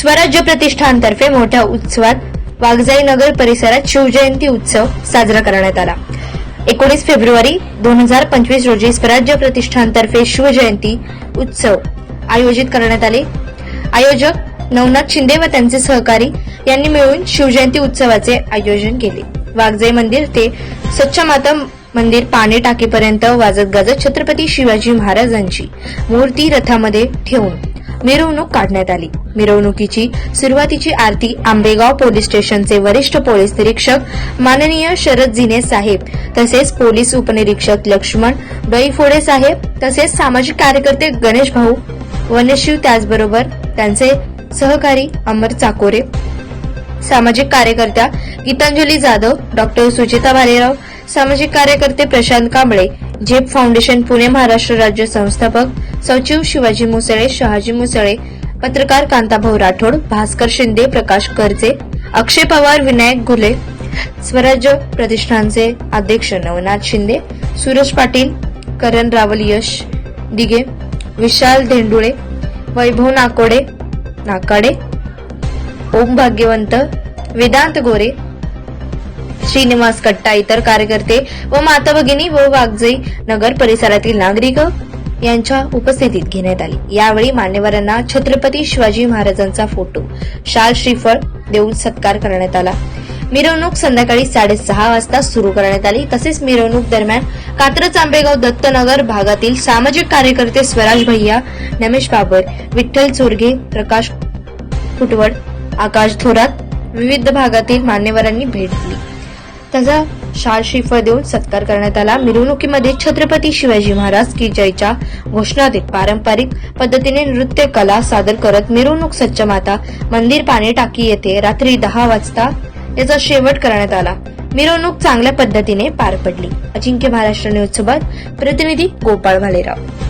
स्वराज्य प्रतिष्ठानतर्फे मोठ्या उत्सवात वाघजाई नगर परिसरात शिवजयंती उत्सव साजरा करण्यात आला. एकोणीस फेब्रुवारी दोन हजार पंचवीस रोजी स्वराज्य प्रतिष्ठानतर्फे शिवजयंती उत्सव आयोजित करण्यात आले. आयोजक नवनाथ शिंदे व त्यांचे सहकारी यांनी मिळून शिवजयंती उत्सवाचे आयोजन केले. वाघजाई मंदिर ते स्वच्छ माता मंदिर पाणी टाकीपर्यंत वाजत गाजत छत्रपती शिवाजी महाराजांची मूर्ती रथामध्ये ठेवून मिरवणूक काढण्यात आली. मिरवणुकीची सुरुवातीची आरती आंबेगाव पोलीस स्टेशनचे वरिष्ठ पोलीस निरीक्षक माननीय शरद जिने साहेब तसेच पोलीस उपनिरीक्षक लक्ष्मण डोईफोडे साहेब तसेच सामाजिक कार्यकर्ते गणेश भाऊ वनशिव त्याचबरोबर त्यांचे सहकारी अमर चाकोरे सामाजिक कार्यकर्त्या गीतांजली जाधव डॉक्टर सुचिता भालेराव सामाजिक कार्यकर्ते प्रशांत कांबळे झेप फाउंडेशन पुणे महाराष्ट्र राज्य संस्थापक सचिव शिवाजी मुसळे शहाजी मुसळे पत्रकार कांताभाऊ राठोड भास्कर शिंदे प्रकाश कर्जे अक्षय पवार विनायक घुले स्वराज्य प्रतिष्ठानचे अध्यक्ष नवनाथ शिंदे सूरज पाटील करण रावल यश दिगे विशाल धेंडुळे वैभव नाकोडे नाकाडे ओम भाग्यवंत वेदांत गोरे श्रीनिवास कट्टा इतर कार्यकर्ते व माता भगिनी व वाघजई नगर परिसरातील नागरिक यांच्या उपस्थितीत घेण्यात आली. यावेळी मान्यवरांना छत्रपती शिवाजी महाराजांचा फोटो शाल श्रीफळ देऊन सत्कार करण्यात आला. मिरवणूक संध्याकाळी साडेसहा वाजता सुरू करण्यात आली. तसेच मिरवणूक दरम्यान कात्रज आंबेगाव दत्तनगर भागातील सामाजिक कार्यकर्ते स्वराज भैया नमेश बाबर विठ्ठल चोरगे प्रकाश फुटवड आकाश थोरात विविध भागातील मान्यवरांनी भेट दिली. त्याचा शाल श्रीफळ देऊन सत्कार करण्यात आला. मिरवणुकीमध्ये छत्रपती शिवाजी महाराज की जयच्या घोषणा देत पारंपरिक पद्धतीने नृत्य कला सादर करत मिरवणूक सच्च माता मंदिर पाणी टाकी येथे रात्री दहा वाजता याचा शेवट करण्यात आला. मिरवणूक चांगल्या पद्धतीने पार पडली. अजिंक्य महाराष्ट्र न्यूज सोबत प्रतिनिधी गोपाळ भालेराव.